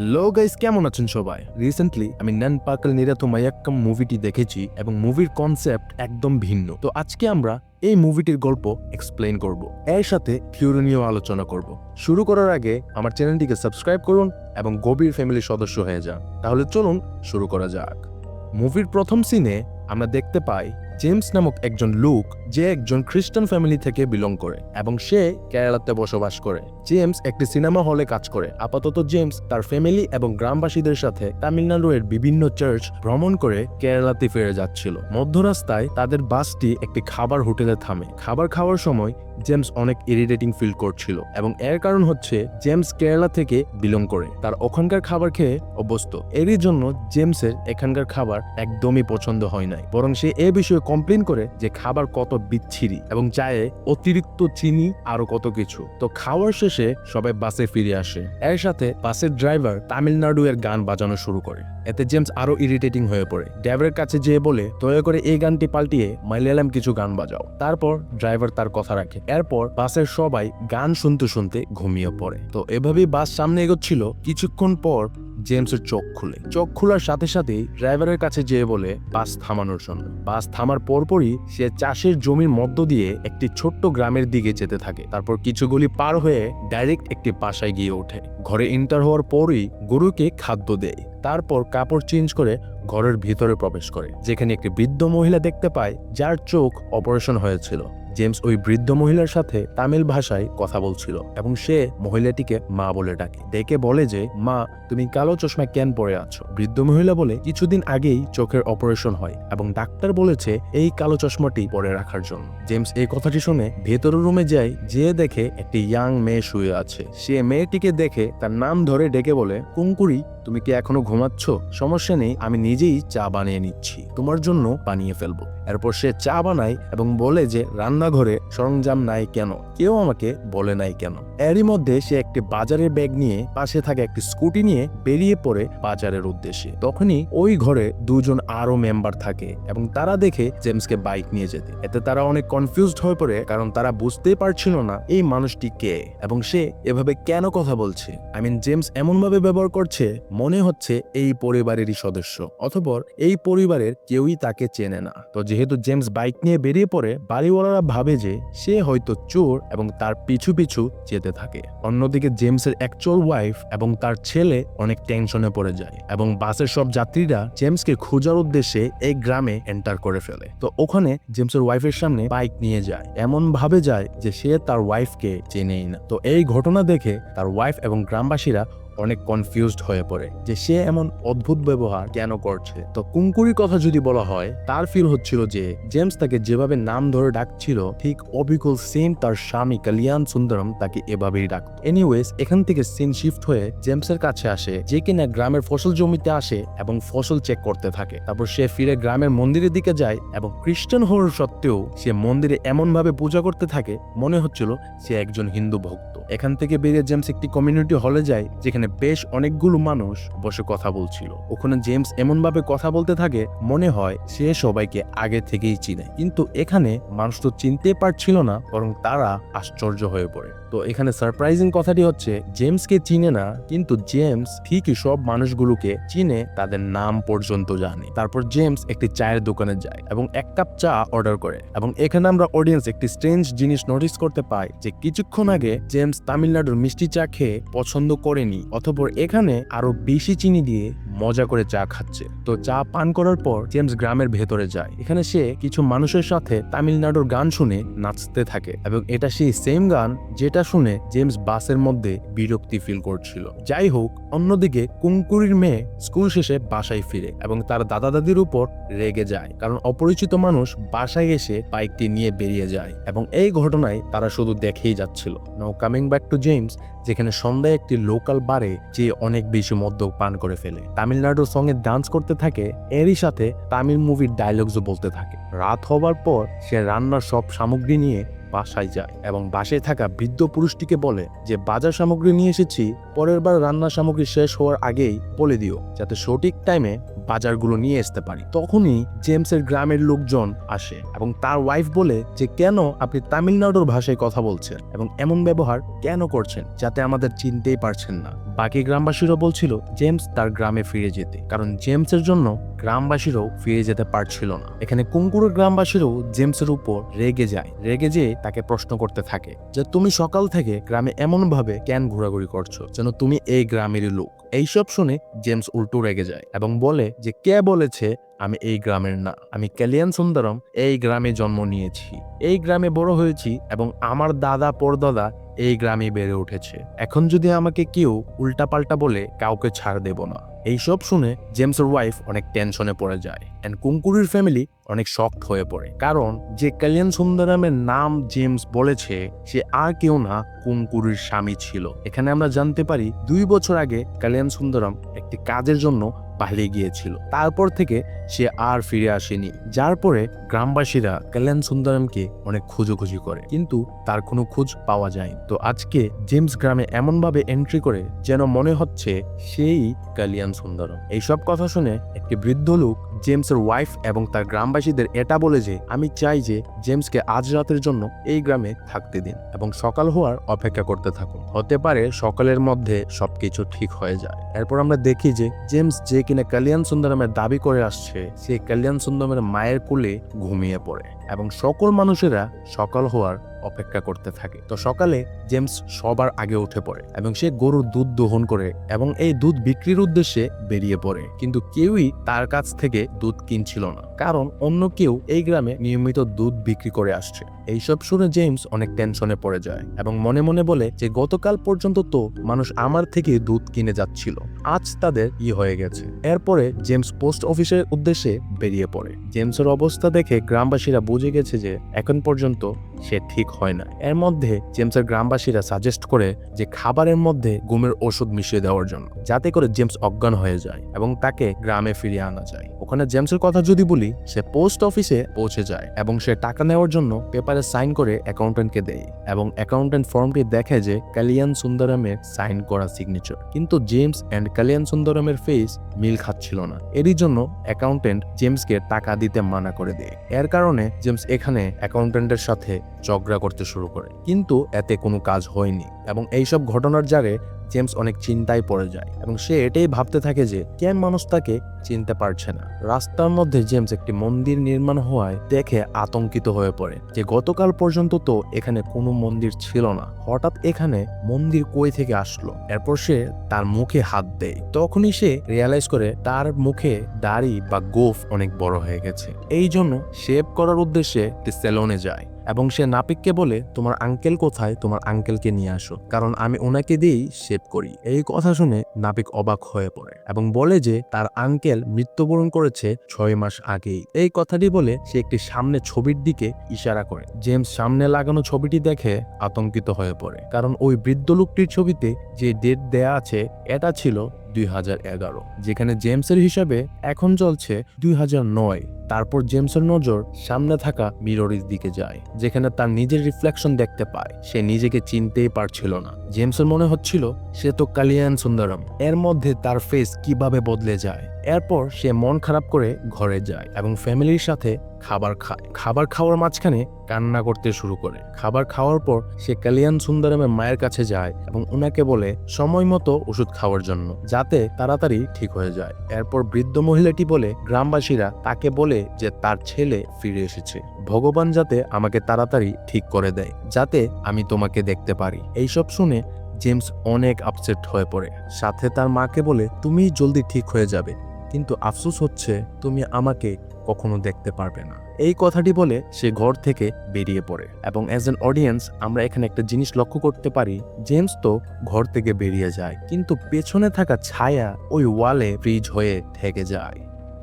লো guys কেমন আছেন সবাই? রিসেন্টলি আমি নন পাকল নিরাত মায়াক্কাম মুভিটি দেখেছি এবং মুভির কনসেপ্ট একদম ভিন্ন। তো আজকে আমরা এই মুভিটির গল্প এক্সপ্লেন করব। এর সাথে থিওরি নিয়েও আলোচনা করব। শুরু করার আগে আমার চ্যানেলটিকে সাবস্ক্রাইব করুন এবং গভীর ফ্যামিলির সদস্য হয়ে যান। তাহলে চলুন শুরু করা যাক। মুভির প্রথম সিনে আমরা দেখতে পাই জেমস নামক একজন লোক যে একজন খ্রিস্টান ফ্যামিলি থেকে বিলং করে এবং সে কেরালাতে বসবাস করে। জেমস একটি সিনেমা হলে কাজ করে। আপাতত জেমস তার ফ্যামিলি এবং গ্রামবাসীদের সাথে তামিলনাড়ু এর বিভিন্ন চার্চ ভ্রমণ করে কেরালাতে ফিরে যাচ্ছিল। মধ্যরাস্তায় তাদের বাসটি একটি খাবার হোটেলে থামে। খাবার খাওয়ার সময় জেমস অনেক ইরিটেটিং ফিল করছিল এবং এর কারণ হচ্ছে জেমস কেরালা থেকে বিলং করে। তার ওখানকার খাবার খেয়ে অভ্যস্ত। এরই জন্য জেমসের এখানকার খাবার একদমই পছন্দ হয় নাই। বরং সে এ বিষয়ে কমপ্লেন করে যে খাবার কত বিচ্ছিরি এবং চায়ে অতিরিক্ত চিনি আরও কত কিছু। তো খাওয়ার শেষে সবাই বাসে ফিরে আসে। এর সাথে বাসের ড্রাইভার তামিলনাড়ু এর গান বাজানো শুরু করে। এতে জেমস আরও ইরিটেটিং হয়ে পড়ে। ড্রাইভারের কাছে যেয়ে বলে, দয়া করে এই গানটি পাল্টিয়ে মালয়ালাম কিছু গান বাজাও। তারপর ড্রাইভার তার কথা রাখে। এরপর বাসের সবাই গান শুনতে শুনতে ঘুমিয়ে পড়ে। তো এভাবেই বাস সামনে এগোচ্ছিল। কিছুক্ষণ পর জেমসের চোখ খুলে। চোখ খোলার সাথে সাথেই ড্রাইভারের কাছে যেয়ে বলে, বাস থামানোর জন্য। বাস থামার পরপরই সে চাষের জমির মধ্য দিয়ে একটি ছোট্ট গ্রামের দিকে যেতে থাকে। তারপর কিছু গলি পার হয়ে ডাইরেক্ট একটি বাসায় গিয়ে ওঠে। ঘরে এন্টার হওয়ার পরই গরুকে খাদ্য দেয়। তারপর কাপড় চেঞ্জ করে ঘরের ভিতরে প্রবেশ করে, যেখানে একটি বৃদ্ধ মহিলা দেখতে পায়, যার চোখ অপারেশন হয়েছিল। জেমস ওই বৃদ্ধ মহিলার সাথে তামিল ভাষায় কথা বলছিল এবং সে মহিলাটিকে মা বলে ডাকে। ডেকে বলে যে, মা, তুমি কালো চশমা কেন পরে আছো? বৃদ্ধ মহিলা বলে, কিছুদিন আগেই চোখের অপারেশন হয় এবং ডাক্তার বলেছে এই কালো চশমাটি পরে রাখার জন্য। জেমস এই কথাটি শুনে ভেতরের রুমে যায় যে দেখে একটি ইয়াং মেয়ে শুয়ে আছে। সে মেয়েটিকে দেখে তার নাম ধরে ডেকে বলে, কুঙ্কুরি, তুমি কি এখনও ঘুমাচ্ছ? সমস্যা নেই, আমি নিজেই চা বানিয়ে নিচ্ছি। তোমার জন্য বানিয়ে ফেলব। এরপর সে চা বানায় এবং বলে যে রান্নাঘরে সরঞ্জাম নাই কেন? কেউ আমাকে বলে নাই কেন? এরই মধ্যে সে একটি বাজারের ব্যাগ নিয়ে পাশে থাকা একটি স্কুটি নিয়ে বেরিয়ে পড়ে বাজারের উদ্দেশ্যে। তখনই ওই ঘরে দুজন আরও মেম্বার থাকে এবং তারা দেখে জেমসকে বাইক নিয়ে যেতে। এতে তারা অনেক কনফিউজড হয়ে পড়ে কারণ তারা বুঝতেই পারছিল না এই মানুষটি কে এবং সে এভাবে কেন কথা বলছে? আই মিন জেমস এমনভাবে ব্যবহার করছে মনে হচ্ছে এই পরিবারেরই সদস্য। অথবর এই পরিবারের কেউই তাকে চেনে না। তো যেহেতু জেমস বাইক নিয়ে বেরিয়ে পড়ে, বাড়িওয়ালারা ভাবে যে সে হয়তো চোর এবং তার পিছু পিছু যেতে থাকে। অন্যদিকে জেমসের অ্যাকচুয়াল ওয়াইফ এবং তার ছেলে অনেক টেনশনে পড়ে যায় এবং বাসের সব যাত্রীরা জেমসকে খোঁজার উদ্দেশ্যে এই গ্রামে এন্টার করে ফেলে। তো ওখানে জেমসের ওয়াইফের সামনে বাইক নিয়ে যায়। এমন ভাবে যায় যে সে তার ওয়াইফকে চেনেই না। তো এই ঘটনা দেখে তার ওয়াইফ এবং গ্রামবাসীরা অনেক কনফিউজড হয়ে পড়ে যে সে এমন অদ্ভুত ব্যবহার কেন করছে। তো কুঙ্কুরির কথা যদি বলা হয়, তার ফিল হচ্ছিল যে জেমস তাকে যেভাবে নাম ধরে ডাকছিল, ঠিক অবিকল সেম তার স্বামী কলিয়ান সুন্দরম তাকে এভাবেই ডাকত। এনিওয়েজ এখান থেকে সিন শিফট হয়ে জেমসের কাছে আসে, যে কিনা গ্রামের ফসল জমিতে আসে এবং ফসল চেক করতে থাকে। তারপর সে ফিরে গ্রামের মন্দিরের দিকে যায় এবং খ্রিস্টান হওয়ার সত্ত্বেও সে মন্দিরে এমন ভাবে পূজা করতে থাকে, মনে হচ্ছিল সে একজন হিন্দু ভক্ত। এখান থেকে বেরিয়ে জেমস একটি কমিউনিটি হলে যায়, যেখানে বেশ অনেকগুলো মানুষ বসে কথা বলছিল। ওখানে জেমস এমনভাবে কথা বলতে থাকে, মনে হয় সে সবাইকে আগে থেকেই চিনে। কিন্তু এখানে মানুষ তো চিনতে পারছিল না, বরং তারা আশ্চর্য হয়ে পড়ে। তো এখানে সারপ্রাইজিং কথাটি হচ্ছে, জেমসকে চিনে না, কিন্তু জেমস ঠিকই সব মানুষগুলোকে চিনে, তাদের নাম পর্যন্ত জানে। তারপর জেমস একটি চায়ের দোকানে যায় এবং এক কাপ চা অর্ডার করে। এবং এখানে আমরা অডিয়েন্স একটি স্ট্রেঞ্জ জিনিস নোটিস করতে পাই যে কিছুক্ষণ আগে জেমস তামিলনাড়ুর মিষ্টি চা খেয়ে পছন্দ করেনি অথবা এখানে আরও বেশি চিনি দিয়ে মজা করে চা খাচ্ছে। তো চা পান করার পর জেমস গ্রামের ভেতরে যায়। এখানে সে কিছু মানুষের সাথে তামিলনাড়ুর গান শুনে নাচতে থাকে এবং এটা সেই সেম গান যেটা শুনে জেমস বাসের মধ্যে বিরক্তি ফিল করছিল। যাই হোক, অন্যদিকে কুঙ্কুরির মেয়ে স্কুল শেষে বাসায় ফিরে এবং তার দাদা দাদির উপর রেগে যায় কারণ অপরিচিত মানুষ বাসায় এসে বাইকটি নিয়ে বেরিয়ে যায় এবং এই ঘটনায় তারা শুধু দেখেই যাচ্ছিল। Now coming back to James যেখানে সন্ধ্যায় একটি লোকাল বারে যে অনেক বেশি মদ্য পান করে ফেলে। তামিলনাড়ুর সঙ্গে ডান্স করতে থাকে, এরই সাথে তামিল মুভির ডায়লগসও বলতে থাকে। রাত হবার পর সে রান্নার সব সামগ্রী নিয়ে বাসায় যায় এবং বাসায় থাকা বৃদ্ধ পুরুষটিকে বলে যে, বাজার সামগ্রী নিয়ে এসেছি, পরের বার রান্নার সামগ্রী শেষ হওয়ার আগেই বলে দিও, যাতে সঠিক টাইমে বাজারগুলো নিয়ে আসতে পারি। তখনই জেমসের গ্রামের লোকজন আসে এবং তার ওয়াইফ বলে যে, কেন আপনি তামিলনাড়ুর ভাষায় কথা বলছেন এবং এমন ব্যবহার কেন করছেন যাতে আমাদের চিনতেই পারছেন না? বাকি গ্রামবাসীরা বলছিল, জেমস তার গ্রামে ফিরে যেতে। কারণ জেমসের জন্য গ্রামবাসীরাও ফিরে যেতে পারছিল না। এখানে কুঙ্কুরের গ্রামবাসীরাও জেমসের উপর রেগে যায়। রেগে যেয়ে তাকে প্রশ্ন করতে থাকে যে, তুমি সকাল থেকে গ্রামে এমন ভাবে কেন ঘোরাঘুরি করছ? যেন তুমি এই গ্রামেরই লোক। এইসব শুনে জেমস উল্টো রেগে যায় এবং বলে যে, কে বলেছে আমি এই গ্রামের না? আমি ক্যালিয়ান সুন্দরম, এই গ্রামে জন্ম নিয়েছি। এই গ্রামে বড় হয়েছি এবং আমার দাদা পরদাদা এই গ্রামে বেড়ে উঠেছে। এখন যদি আমাকে কেউ উল্টাপাল্টা বলে, কাউকে ছাড় দেব না। এইসব শুনে জেমসের ওয়াইফ অনেক টেনশনে পড়ে যায় অ্যান্ড কুঙ্কুরির ফ্যামিলি অনেক শক্ট হয়ে পড়ে। কারণ যে কল্যাণ সুন্দরামের নাম জেমস বলেছে, সে আর কেউ না কুঙ্কুরির স্বামী ছিল। এখানে আমরা জানতে পারি দুই বছর আগে কল্যাণ সুন্দরম একটি কাজের জন্য বাইরে গিয়েছিল। তারপর থেকে সে আর ফিরে আসেনি, যার পরে গ্রামবাসীরা কল্যাণ সুন্দরমকে অনেক খুঁজোখুঁজি করে, কিন্তু তার কোনো খোঁজ পাওয়া যায় তো আজকে জেমস গ্রামে এমনভাবে এন্ট্রি করে যেন মনে হচ্ছে সেই কালিয়ান সুন্দরম এইসব কথা শুনে একটি বৃদ্ধ লোক জেমসের ওয়াইফ এবং তার গ্রামবাসীদের এটা বলে যে, আমি চাই যে জেমসকে আজ রাতের জন্য এই গ্রামে থাকতে দিন এবং সকাল হওয়ার অপেক্ষা করতে থাকুন। হতে পারে সকালের মধ্যে সবকিছু ঠিক হয়ে যায়। এরপর আমরা দেখি যে জেমস যে কিনা কল্যাণ সুন্দরমের দাবি করে আসছে সে কল্যাণ সুন্দরমের মায়ের কোলে ঘুমিয়ে পড়ে। এবং সকল মানুষেরা সকাল হওয়ার অপেক্ষা করতে থাকে। তো সকালে জেমস সবার আগে উঠে পড়ে এবং সে গরুর দুধ দহন করে এবং এই দুধ বিক্রির উদ্দেশ্যে বেরিয়ে পড়ে। কিন্তু কেউই তার কাছ থেকে দুধ কিনছিল না, কারণ অন্য কেউ এই গ্রামে নিয়মিত দুধ বিক্রি করে আসছে। এইসব শুনে জেমস অনেক টেনশনে পড়ে যায় এবং মনে মনে বলে যে, গতকাল পর্যন্ত তো মানুষ আমার থেকে দুধ কিনে যাচ্ছিল। আজ তাদের ই হয়ে গেছে। এরপরে জেমস পোস্ট অফিসের উদ্দেশ্যে বেরিয়ে পড়ে। জেমসের অবস্থা দেখে গ্রামবাসীরা বুঝে গেছে যে, এখন পর্যন্ত সে ঠিক হয় না। এর মধ্যে জেমসের গ্রামবাসীরা সাজেস্ট করে যে খাবারের মধ্যে ঘুমের ওষুধ মিশিয়ে দেওয়ার জন্য, যাতে করে জেমস অজ্ঞান হয়ে যায় এবং তাকে গ্রামে ফিরিয়ে আনা যায়। ওখানে জেমসের কথা যদি বলি, সে পোস্ট অফিসে পৌঁছে যায় এবং সে টাকা নেওয়ার জন্য পেপারে সাইন করে অ্যাকাউন্টেন্টকে দেয় এবং অ্যাকাউন্টেন্ট ফর্মটি দেখে যে কালিয়ান সুন্দরমের সাইন করা সিগনেচার কিন্তু জেমস অ্যান্ড কালিয়ান সুন্দরমের ফেস মিল খাচ্ছিল না। এরই জন্য অ্যাকাউন্টেন্ট জেমসকে টাকা দিতে মানা করে দেয়। এর কারণে জেমস এখানে অ্যাকাউন্টেন্টের সাথে ঝগড়া করতে শুরু করে। কিন্তু এতে কোনো কাজ হয়নি এবং এইসব ঘটনার জারে জেমস অনেক চিন্তায় পড়ে যায় এবং সে এটাই ভাবতে থাকে যে কেন মানুষ তাকে চিনতে পারছে না। রাস্তার মধ্যে জেমস একটি মন্দির নির্মাণ হওয়ায় দেখে আতঙ্কিত হয়ে পড়ে যে গতকাল পর্যন্ত তো এখানে কোনো মন্দির ছিল না। হঠাৎ এখানে মন্দির কই থেকে আসলো? এরপর সে তার মুখে হাত দেয়। তখনই সে রিয়ালাইজ করে তার মুখে দাড়ি বা গোফ অনেক বড় হয়ে গেছে। এই জন্য শেভ করার উদ্দেশ্যে সেলনে যায়। এবং সে নাপিককে বলে, তোমার আঙ্কেল কোথায়? তোমার আঙ্কেলকে নিয়ে আসো। কারণ আমি ওনাকে দিয়েই শেভ করি। এই কথা শুনে নাপিক অবাক হয়ে পড়ে এবং বলে যে, তার আঙ্কেল মৃত্যুবরণ করেছে ছয় মাস আগেই। এই কথাটি বলে সে একটি সামনে ছবির দিকে ইশারা করে। জেমস সামনে লাগানো ছবিটি দেখে আতঙ্কিত হয়ে পড়ে। কারণ ওই বৃদ্ধ লোকটির ছবিতে যে ডেট দেয়া আছে, এটা ছিল দুই হাজার এগারো, যেখানে জেমসের হিসাবে এখন চলছে দুই হাজার নয়। তারপর জেমসের নজর সামনে থাকা মিররের দিকে যায়, যেখানে তার নিজের রিফ্লেকশন দেখতে পায়। সে নিজেকে চিনতেই পারছিল না। জেমসের মনে হচ্ছিল, সে তো কালিয়ান সুন্দরম। এর মধ্যে তার ফেস কীভাবে বদলে যায়? এরপর সে মন খারাপ করে ঘরে যায় এবং ফ্যামিলির সাথে খাবার খায়। খাবার খাওয়ার মাঝখানে কান্না করতে শুরু করে। খাবার খাওয়ার পর সে কালিয়ান সুন্দরমের মায়ের কাছে যায় এবং ওনাকে বলে, সময় মতো ওষুধ খাওয়ার জন্য, যাতে তাড়াতাড়ি ঠিক হয়ে যায়। এরপর বৃদ্ধ মহিলাটি বলে, গ্রামবাসীরা তাকে বলে যে তার ছেলে ফিরে এসেছে। ভগবান যাতে আমাকে তাড়াতাড়ি ঠিক করে দেয়, যাতে আমি তোমাকে দেখতে পারি। এইসব শুনে জেমস অনেক আপসেট হয়ে পড়ে। সাথে তার মাকে বলে, তুমি জলদি ঠিক হয়ে যাবে। কিন্তু আফসোস হচ্ছে তুমি আমাকে কখনো দেখতে পারবে না। এই কথাটি বলে সে ঘর থেকে বেরিয়ে পড়ে। এবং অ্যাজ এন অডিয়েন্স আমরা এখানে একটা জিনিস লক্ষ্য করতে পারি, জেমস তো ঘর থেকে বেরিয়ে যায়, কিন্তু পেছনে থাকা ছায়া ওই ওয়ালে ফ্রিজ হয়ে থেকে যায়।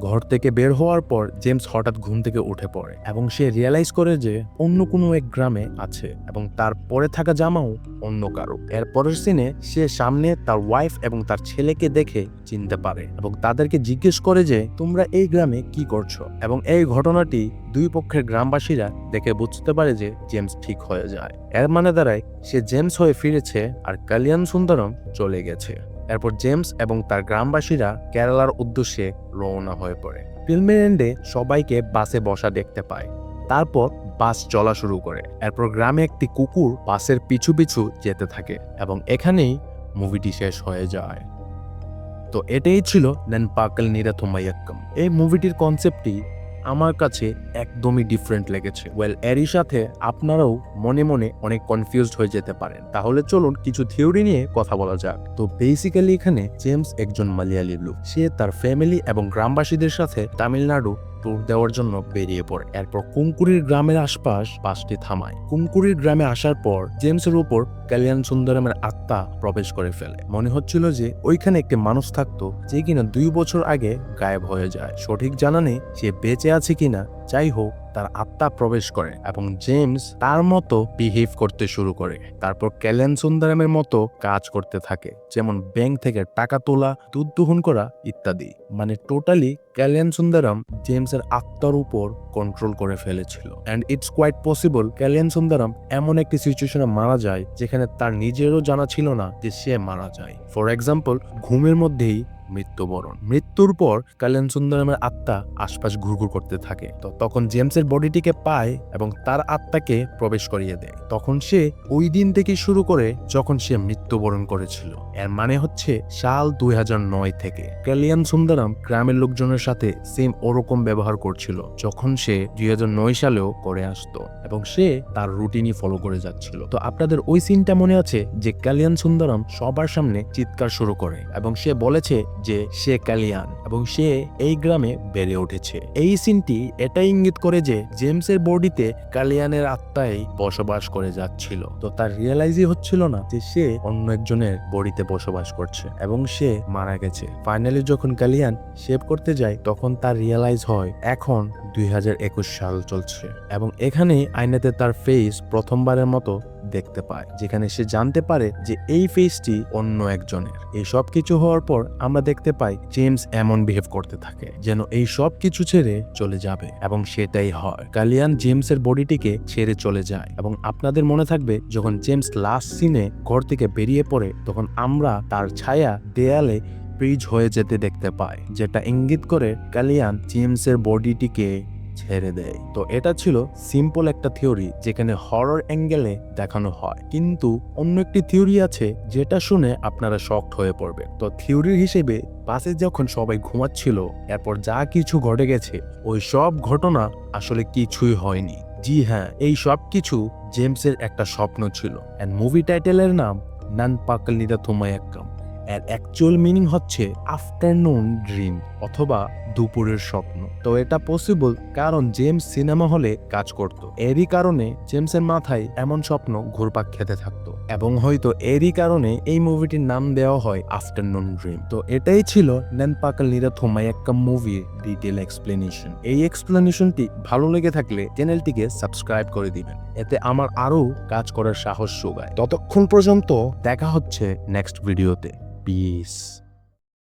ঘর থেকে বের হওয়ার পর জেমস হঠাৎ ঘুম থেকে উঠে পড়ে এবং সে রিয়েলাইজ করে যে অন্য কোনো এক গ্রামে আছে এবং তার পরে থাকা জামাও অন্য কারও। এর পরের সিনে সে সামনে তার ওয়াইফ এবং তার ছেলেকে দেখে চিনতে পারে এবং তাদেরকে জিজ্ঞেস করে যে, তোমরা এই গ্রামে কি করছ? এবং এই ঘটনাটি দুই পক্ষের গ্রামবাসীরা দেখে বুঝতে পারে যে জেমস ঠিক হয়ে যায়। এর মানে দাঁড়ায়, সে জেমস হয়ে ফিরেছে আর কালিয়ান সুন্দরম চলে গেছে। এরপর জেমস এবং তার গ্রামবাসীরা কেরালার উদ্দেশ্যে রওনা হয়ে পড়ে। ফিল্মের এন্ডে সবাইকে বাসে বসা দেখতে পায়। তারপর বাস চলা শুরু করে। এরপর গ্রামে একটি কুকুর বাসের পিছু পিছু যেতে থাকে এবং এখানেই মুভিটি শেষ হয়ে যায়। তো এটাই ছিল নেন পাকল নিরাথমাইয়াক্কম এই মুভিটির কনসেপ্টটি আমার কাছে একদমই ডিফারেন্ট লেগেছে। ওয়েল এরই সাথে আপনারাও মনে মনে অনেক কনফিউজড হয়ে যেতে পারেন। তাহলে চলুন কিছু থিওরি নিয়ে কথা বলা যাক। তো বেসিক্যালি এখানে জেমস একজন মালিয়ালি লোক। সে তার ফ্যামিলি এবং গ্রামবাসীদের সাথে তামিলনাড়ু ট্যুর দেওয়ার জন্য বেরিয়ে পড়ে। এরপর কুমকুরির গ্রামের আশপাশ বাসটি থামায়। কুমকুরির গ্রামে আসার পর জেমসের উপর কালিয়ান সুন্দরমের আত্মা প্রবেশ করে ফেলে। মনে হচ্ছিল যে ওইখানে একটি মানুষ থাকতো যে কিনা দুই বছর আগে গায়েব হয়ে যায়। সঠিক জানা নেই সে বেঁচে আছে কিনা। যাই হোক তার আত্মা প্রবেশ করে এবং জেমস তার মতো বিহেভ করতে শুরু করে। তারপর ক্যালেন সুন্দরামের মতো কাজ করতে থাকে, যেমন ব্যাংক থেকে টাকা তোলা, দুধ দোহন করা ইত্যাদি। মানে টোটালি ক্যালিয়ান সুন্দরম জেমসের আত্মার উপর কন্ট্রোল করে ফেলেছিল। And it's quite possible Kalyan Sundaram এমন একটি সিচুয়েশনে মারা যায়, যেখানে তার নিজেরও জানা ছিল না যে সে মারা যায়। ফর এক্সাম্পল ঘুমের মধ্যেই মৃত্যুবরণ। মৃত্যুর পর কালেন সুন্দরমের আত্মা আশপাশ ঘুরঘুর করতে থাকে। তো তখন জেমসের বডিটিকে পায় এবং তার আত্মাকে প্রবেশ করিয়ে দেয়। তখন সে ওই দিন থেকে শুরু করে যখন সে মৃত্যুবরণ করেছিল। এর মানে হচ্ছে সাল দুই নয় থেকে। কালিয়ান সুন্দরম গ্রামের লোকজনের সাথে সেম ওরকম ব্যবহার করছিল যখন সে দুই নয় সালেও করে আসতো এবং সে তার রুটিনই ফলো করে যাচ্ছিল। তো আপনাদের ওই সিনটা মনে আছে যে কালিয়ান সুন্দরম সবার সামনে চিৎকার শুরু করে এবং সে বলেছে যে সে কালিয়ান এবং সে এই গ্রামে বেড়ে উঠেছে। এই সিনটি এটা ইঙ্গিত করে যে জেমসের বডিতে কালিয়ানের আত্মাই বসবাস করে যাচ্ছিল। তো তার রিয়েলাইজই হচ্ছিল না যে সে অন্য একজনের বডিতে বসবাস করছে এবং সে মারা গেছে। ফাইনালি যখন কালিয়ান শেভ করতে যায়, তখন তার রিয়েলাইজ হয়, এখন দুই হাজার একুশ সাল চলছে। এবং এখানে আইনাতে তার ফেস প্রথমবারের মতো দেখতে পায়, যেখানে সে জানতে পারে যে এই ফেসটি অন্য একজনের। এই সব কিছু হওয়ার পর আমরা দেখতে পাই জেমস এমন বিহেভ করতে থাকে, যেন এই সব কিছু ছেড়ে চলে যাবে, এবং সেটাই হয়। কালিয়ান জেমসের বডিটিকে ছেড়ে চলে যায়, এবং আপনাদের মনে থাকবে, যখন জেমস লাস্ট সিনে ঘর থেকে বেরিয়ে পড়ে, তখন আমরা তার ছায়া দেয়ালে ব্রিজ হয়ে যেতে দেখতে পাই, যেটা ইঙ্গিত করে কালিয়ান জেমসের বডিটিকে ছেড়ে দেয়। তো এটা ছিল সিম্পল একটা থিওরি যেখানে হরর অ্যাঙ্গেলে দেখানো হয়। কিন্তু অন্য একটি থিওরি আছে যেটা শুনে আপনারা শক্ট হয়ে পড়বে তো থিওরির হিসেবে বাসে যখন সবাই ঘুমাচ্ছিল, এরপর যা কিছু ঘটে গেছে, ওই সব ঘটনা আসলে কিছুই হয়নি। জি হ্যাঁ এই সব কিছু জেমসের একটা স্বপ্ন ছিল। অ্যান্ড মুভি টাইটেলের নাম নান পাকল নিদা তোমায়াক্কাম এর অ্যাকচুয়াল মিনিং হচ্ছে আফটারনুন ড্রিম অথবা দুপুরের স্বপ্ন। তো এটা পসিবল কারণ জেমস সিনেমা হলে কাজ করত। এরই কারণে জেমসের মাথায় এমন স্বপ্ন ঘুরপাক খেতে থাকতো। এবং হয়তো এরই কারণে এই মুভিটির নাম দেওয়া হয় আফটারনুন ড্রিম তো এটাই ছিল নেন পাকাল নিরা থোমায়াক্কা মুভির ডিটেল এক্সপ্লেনেশন এই এক্সপ্লেনেশনটি ভালো লেগে থাকলে চ্যানেলটিকে সাবস্ক্রাইব করে দিবেন। এতে আমার আরও কাজ করার সাহস যোগায়। ততক্ষণ পর্যন্ত দেখা হচ্ছে নেক্সট ভিডিওতে Peace.